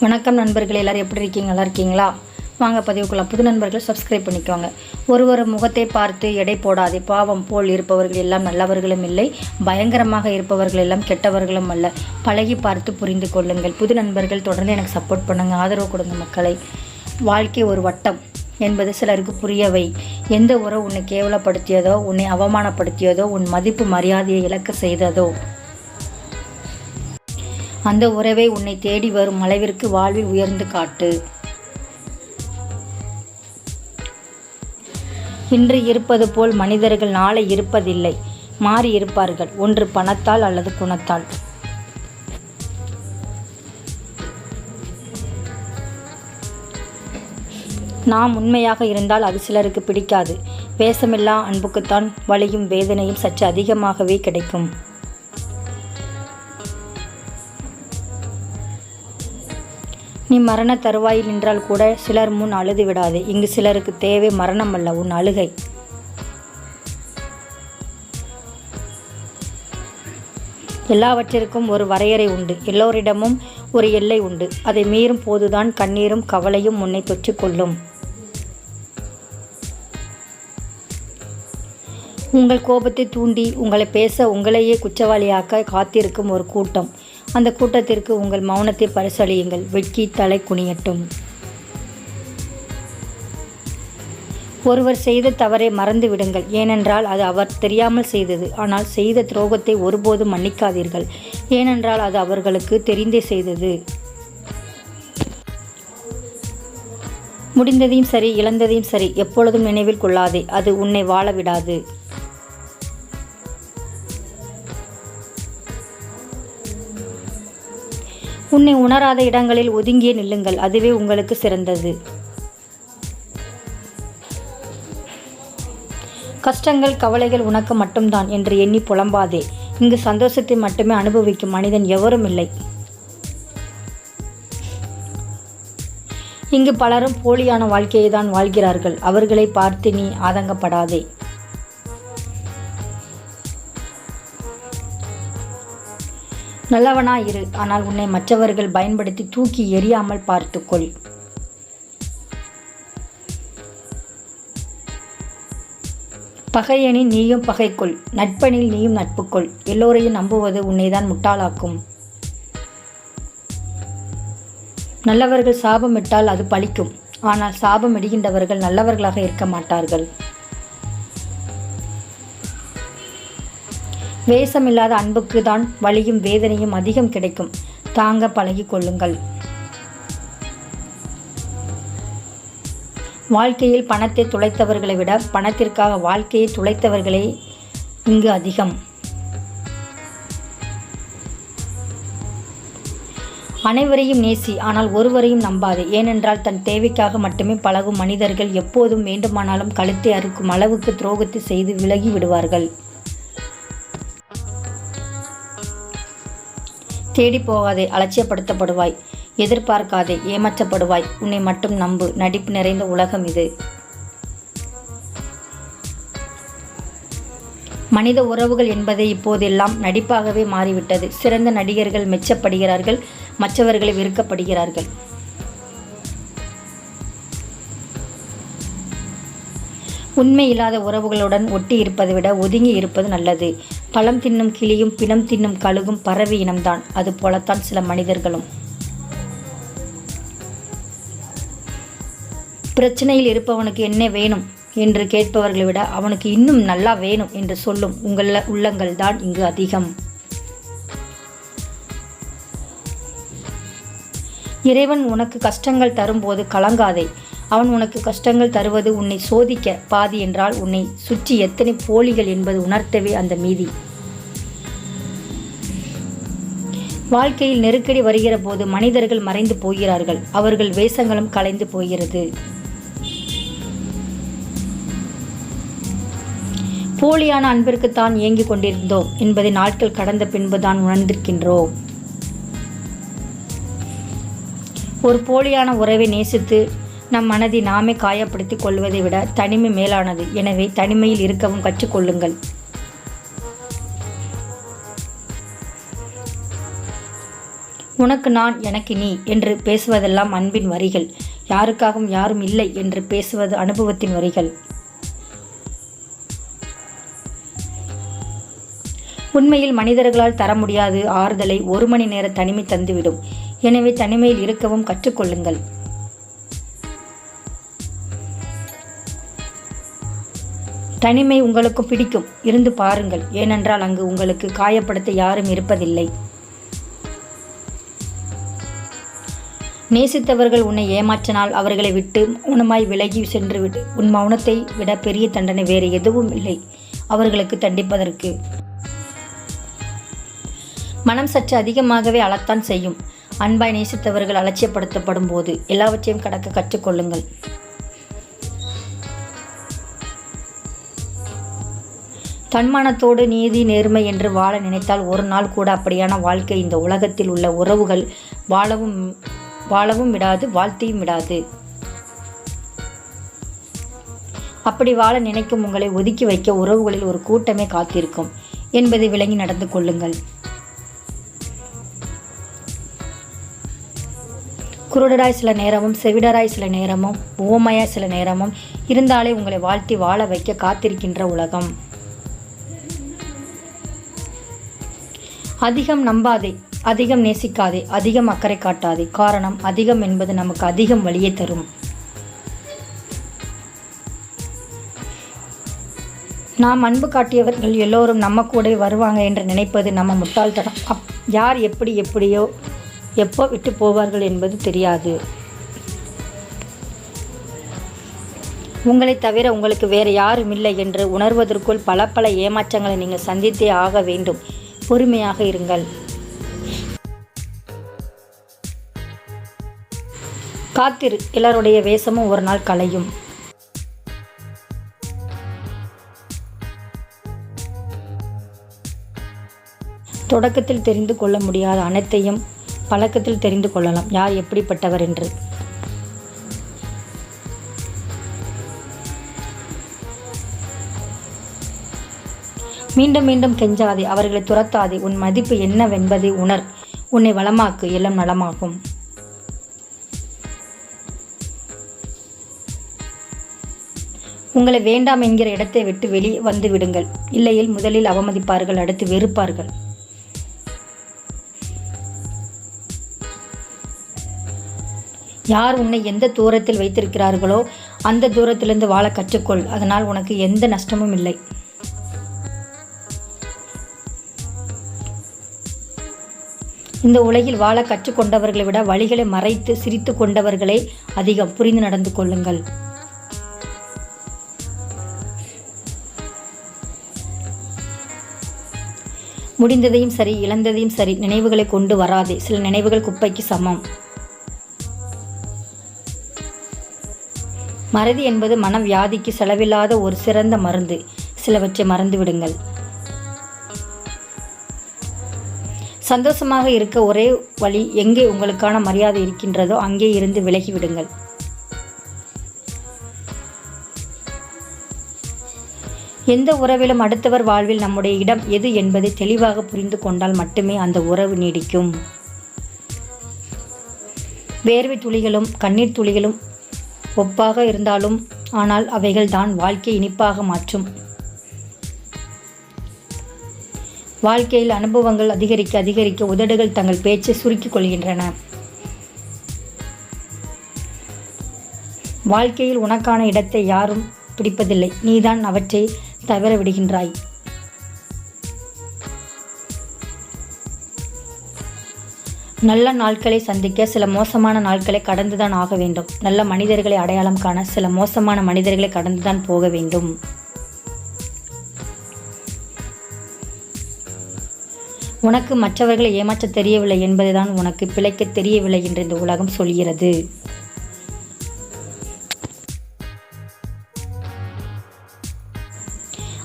வணக்கம் நண்பர்கள் எல்லோரும் எப்படி இருக்கீங்க? நல்லா இருக்கீங்களா? வாங்க பதிவுக்குள்ள புது நண்பர்கள் சப்ஸ்கிரைப் பண்ணிக்கோங்க. ஒருவர் முகத்தை பார்த்து எடை போடாதே. பாவம் போல் இருப்பவர்கள் எல்லாம் நல்லவர்களும் இல்லை. பயங்கரமாக இருப்பவர்கள் எல்லாம் கெட்டவர்களும் அல்ல. பழகி பார்த்து புரிந்து கொள்ளுங்கள். புது நண்பர்கள் தொடர்ந்து எனக்கு சப்போர்ட் பண்ணுங்க. ஆதரவு கொடுங்க மக்களை. வாழ்க்கை ஒரு வட்டம் என்பது சிலருக்கு புரியவை. எந்த உறவு உன்னை கேவலப்படுத்தியதோ உன்னை அவமானப்படுத்தியதோ உன் மதிப்பு மரியாதையை இழக்க செய்ததோ அந்த உறவை உன்னை தேடி வரும் அளவிற்கு வாழ்வில் உயர்ந்து காட்டு. இன்று இருப்பது போல் மனிதர்கள் நாளை இருப்பதில்லை மாறி இருப்பார்கள். ஒன்று பணத்தால் அல்லது குணத்தால். நாம் உண்மையாக இருந்தால் அது சிலருக்கு பிடிக்காது. வேஷமில்லா அன்புக்குத்தான் வலியும் வேதனையும் சற்று அதிகமாகவே கிடைக்கும். நீ மரண தருவாயில் நின்றால் கூட சிலர் முன் அழுது விடாதே இங்கு சிலருக்கு தேவை மரணம் அல்ல உன் அழுகை. எல்லாவற்றிற்கும் ஒரு வரையறை உண்டு. எல்லோரிடமும் ஒரு எல்லை உண்டு. அதை மீறும் போதுதான் கண்ணீரும் கவலையும் உன்னை தொற்றிக்கொள்ளும் உங்கள் கோபத்தை தூண்டி உங்களை பேச உங்களையே குற்றவாளியாக்க காத்திருக்கும் ஒரு கூட்டம். அந்த கூட்டத்திற்கு உங்கள் மௌனத்தை பரிசளியுங்கள். வெட்கி தலை குனியட்டும். ஒருவர் செய்த தவறை மறந்து விடுங்கள். ஏனென்றால் அது அவர் தெரியாமல் செய்தது. ஆனால் செய்த துரோகத்தை ஒருபோதும் மன்னிக்காதீர்கள். ஏனென்றால் அது அவர்களுக்கு தெரிந்தே செய்தது. முடிந்ததையும் சரி இழந்ததையும் சரி எப்பொழுதும் நினைவில் கொள்ளாதே. அது உன்னை வாழ விடாது. உன்னை உணராத இடங்களில் ஒதுங்கியே நில்லுங்கள். அதுவே உங்களுக்கு சிறந்தது. கஷ்டங்கள் கவலைகள் உனக்கு மட்டும்தான் என்று எண்ணி புலம்பாதே. இங்கு சந்தோஷத்தை மட்டுமே அனுபவிக்கும் மனிதன் எவரும் இல்லை. இங்கு பலரும் போலியான வாழ்க்கையை தான் வாழ்கிறார்கள். அவர்களை பார்த்து நீ ஆதங்கப்படாதே. நல்லவனா இரு ஆனால் உன்னை மற்றவர்கள் பயன்படுத்தி தூக்கி எறியாமல் பார்த்துக்கொள். பகையணி நீயும் பகைக்கொள் நட்பனில் நீயும் நட்புக்கொள். எல்லோரையும் நம்புவது உன்னைதான் முட்டாளாக்கும். நல்லவர்கள் சாபமிட்டால் அது பழிக்கும் ஆனால் சாபம் இடுகின்றவர்கள் நல்லவர்களாக இருக்க மாட்டார்கள். வேஷமில்லாத அன்புக்கு தான் வலியும் வேதனையும் அதிகம் கிடைக்கும். தாங்க பழகி கொள்ளுங்கள். வாழ்க்கையில் பணத்தை துளைத்தவர்களை விட பணத்திற்காக வாழ்க்கையை துளைத்தவர்களே இங்கு அதிகம். அனைவரையும் நேசி ஆனால் ஒருவரையும் நம்பாது. ஏனென்றால் தன் தேவைக்காக மட்டுமே பழகும் மனிதர்கள் எப்போதும் வேண்டுமானாலும் கழுத்தை அறுக்கும் அளவுக்கு துரோகத்தை செய்து விலகி விடுவார்கள். தேடி போகாதே அலட்சியப்படுத்தப்படுவாய். எதிர்பார்க்காதே ஏமாற்றப்படுவாய். உன்னை மட்டும் நம்பு. நடிப்பு நிறைந்த உலகம் இது. மனித உறவுகள் என்பதை இப்போதெல்லாம் நடிப்பாகவே மாறிவிட்டது. சிறந்த நடிகர்கள் மெச்சப்படுகிறார்கள். மற்றவர்களை வெறுக்கப்படுகிறார்கள். உண்மை இல்லாத உறவுகளுடன் ஒட்டி இருப்பதை விட ஒதுங்கி இருப்பது நல்லது. பழம் தின்னும் கிளியும் பிணம் தின்னும் கழுகும் பறவை இனம்தான். அது போலத்தான் சில மனிதர்களும். பிரச்சனையில் இருப்பவனுக்கு என்ன வேணும் என்று கேட்பவர்களை விட அவனுக்கு இன்னும் நல்லா வேணும் என்று சொல்லும் உங்கள் உள்ளங்கள் தான் இங்கு அதிகம். இறைவன் உனக்கு கஷ்டங்கள் தரும்போது கலங்காதே. அவன் உனக்கு கஷ்டங்கள் தருவது உன்னை சோதிக்க பாதி என்றால் உன்னை சுற்றி எத்தனை போலிகள் என்பது உணர்த்தவே அந்த மீதி. வாழ்க்கையில் நெருக்கடி வருகிற போது மனிதர்கள் மறைந்து போகிறார்கள். அவர்கள் வேஷங்களும் கலைந்து போகிறது. போலியான அன்பிற்குத்தான் இயங்கிக் கொண்டிருந்தோம் என்பதை நாட்கள் கடந்த பின்புதான் உணர்ந்திருக்கின்றோம். ஒரு போலியான உறவை நேசித்து நம் மனதை நாமே காயப்படுத்திக் கொள்வதை விட தனிமை மேலானது. எனவே தனிமையில் இருக்கவும் கற்றுக்கொள்ளுங்கள். உனக்கு நான் எனக்கு நீ என்று பேசுவதெல்லாம் அன்பின் வரிகள். யாருக்காகவும் யாரும் இல்லை என்று பேசுவது அனுபவத்தின் வரிகள். உண்மையில் மனிதர்களால் தர முடியாது ஆறுதலை ஒரு மணி நேர தனிமை தந்துவிடும். எனவே தனிமையில் இருக்கவும் கற்றுக்கொள்ளுங்கள். தனிமை உங்களுக்கு பிடிக்கும். இருந்து பாருங்கள். ஏனென்றால் அங்கு உங்களுக்கு காயப்படுத்த யாரும் இருப்பதில்லை. நேசித்தவர்கள் உன்னை ஏமாற்றினால் அவர்களை விட்டு மௌனமாய் விலகி சென்று விடு. உன் மௌனத்தை விட பெரிய தண்டனை வேறு எதுவும் இல்லை. அவர்களுக்கு தண்டிப்பதற்கு. மனம் சற்று அதிகமாகவே அளத்தான் செய்யும். அன்பாய் நேசித்தவர்கள் அலட்சியப்படுத்தப்படும் போது எல்லாவற்றையும் கடக்க கற்றுக்கொள்ளுங்கள். தன்மானத்தோடு நீதி நேர்மை என்று வாழ நினைத்தால் ஒரு நாள் கூட அப்படியான வாழ்க்கை இந்த உலகத்தில் உள்ள உறவுகள் வாழவும் வாழவும் விடாது வாழ்த்தையும் விடாது. அப்படி வாழ நினைக்கும் உங்களை ஒதுக்கி வைக்க உறவுகளில் ஒரு கூட்டமே காத்திருக்கும். என்பதை விளங்கி நடந்து கொள்ளுங்கள். குருடராய் சில நேரமும் செவிடராய் சில நேரமும் ஓமையாய் சில நேரமும் இருந்தாலே உங்களை வாழ்த்தி வாழ வைக்க காத்திருக்கின்ற உலகம். அதிகம் நம்பாதே அதிகம் நேசிக்காதே அதிகம் அக்கறை காட்டாதே. காரணம் அதிகம் என்பது நமக்கு அதிகம் வழியை தரும். நாம் அன்பு காட்டியவர்கள் எல்லோரும் நம்ம கூட வருவாங்க என்று நினைப்பது நம்ம முட்டாள்தனம். அப் யார் எப்படி எப்படியோ எப்போ விட்டு போவார்கள் என்பது தெரியாது. உங்களை தவிர உங்களுக்கு வேறு யாரும் இல்லை என்று உணர்வதற்குள் பல பல ஏமாற்றங்களை நீங்கள் சந்தித்தே ஆக வேண்டும். பொறுமையாக இருங்கள். காத்திரு எல்லாருடைய வேஷமும் ஒரு நாள் கலையும் தொடக்கத்தில் தெரிந்து கொள்ள முடியாத அனைத்தையும் பழக்கத்தில் தெரிந்து கொள்ளலாம். யார் எப்படிப்பட்டவர் என்று. மீண்டும் மீண்டும் கெஞ்சாதே அவர்களை துரத்தாதே. உன் மதிப்பு என்னவென்பதை உணர். உன்னை வளமாக்கு எல்லாம் நலமாகும். உங்களை வேண்டாம் என்கிற இடத்தை விட்டு வெளியே வந்து விடுங்கள். இல்லையில் முதலில் அவமதிப்பார்கள் அடுத்து வெறுப்பார்கள். யார் உன்னை எந்த தூரத்தில் வைத்திருக்கிறார்களோ அந்த தூரத்திலிருந்து வாழ கற்றுக்கொள். அதனால் உனக்கு எந்த நஷ்டமும் இல்லை. இந்த உலகில் வாழ கற்றுக்கொண்டவர்களை விட வழிகளை மறைத்து சிரித்து கொண்டவர்களே அதிகம். புரிந்து நடந்து கொள்ளுங்கள். முடிந்ததையும் சரி இழந்ததையும் சரி நினைவுகளை கொண்டு வராதே. சில நினைவுகள் குப்பைக்கு சமம். மறதி என்பது மனம் வியாதிக்கு செலவில்லாத ஒரு சிறந்த மருந்து. சிலவற்றை மறந்து சந்தோஷமாக இருக்க ஒரே வழி எங்கே உங்களுக்கான மரியாதை இருக்கின்றதோ அங்கே இருந்து விலகிவிடுங்கள். எந்த உறவிலும் அடுத்தவர் வாழ்வில் நம்முடைய இடம் எது என்பதை தெளிவாக புரிந்து கொண்டால் மட்டுமே அந்த உறவு நீடிக்கும். வேர்வை துளிகளும் கண்ணீர் துளிகளும் ஒப்பாக இருந்தாலும் ஆனால் அவைகள் தான் வாழ்க்கை இனிப்பாக மாற்றும். வாழ்க்கையில் அனுபவங்கள் அதிகரிக்க அதிகரிக்க உதடுகள் தங்கள் பேச்சை சுருக்கிக் கொள்கின்றன. வாழ்க்கையில் உனக்கான இடத்தை யாரும் பிடிப்பதில்லை. நீதான் அவற்றை தவிர விடுகின்றாய். நல்ல நாட்களை சந்திக்க சில மோசமான நாட்களை கடந்துதான் ஆக வேண்டும். நல்ல மனிதர்களை அடையாளம் காண சில மோசமான மனிதர்களை கடந்துதான் போக வேண்டும். உனக்கு மற்றவர்களை ஏமாற்ற தெரியவில்லை என்பதுதான் உனக்கு பிழைக்க தெரியவில்லை என்று இந்த உலகம் சொல்கிறது.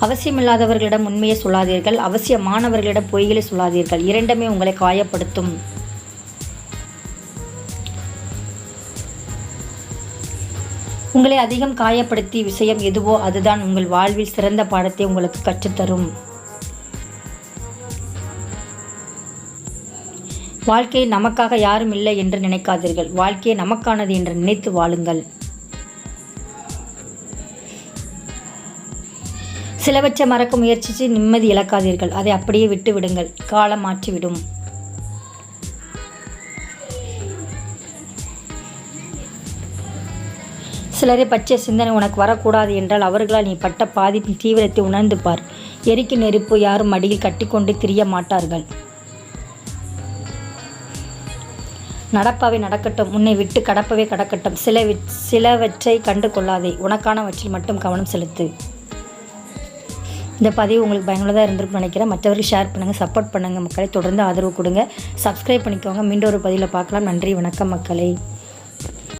அவசியமில்லாதவர்களிடம் உண்மையை சொல்லாதீர்கள். அவசியமானவர்களிடம் பொய்களை சொல்லாதீர்கள். இரண்டுமே உங்களை காயப்படுத்தும். உங்களை அதிகம் காயப்படுத்தி விஷயம் எதுவோ அதுதான். உங்கள் வாழ்வில் சிறந்த பாடத்தை உங்களுக்கு கற்றுத்தரும். வாழ்க்கையை நமக்காக யாரும் இல்லை என்று நினைக்காதீர்கள். வாழ்க்கையை நமக்கானது என்று நினைத்து வாழுங்கள். சிலவற்றை மறக்க முயற்சித்து நிம்மதி இழக்காதீர்கள். அதை அப்படியே விட்டு விடுங்கள். காலம் மாற்றிவிடும். சிலரை பற்றிய சிந்தனை உனக்கு வரக்கூடாது என்றால் அவர்களால் நீ பட்ட பாதிப்பின் தீவிரத்தை உணர்ந்து பார். எரிக்கு நெருப்பு யாரும் அடியில் கட்டிக்கொண்டு திரிய மாட்டார்கள். நடப்பவை நடக்கட்டும் உன்னை விட்டு கடப்பவே கடக்கட்டும். சில சிலவற்றை கண்டு கொள்ளாதே உனக்கானவற்றில் மட்டும் கவனம் செலுத்து. இந்த பதிவு உங்களுக்கு பயனுள்ளதாக இருந்திருக்குன்னு நினைக்கிறேன். மற்றவர்கள் ஷேர் பண்ணுங்கள் சப்போர்ட் பண்ணுங்கள் மக்களை. தொடர்ந்து ஆதரவு கொடுங்க. சப்ஸ்கிரைப் பண்ணிக்கோங்க. மீண்டும் ஒரு பதிவில் பார்க்கலாம். நன்றி வணக்கம் மக்களை.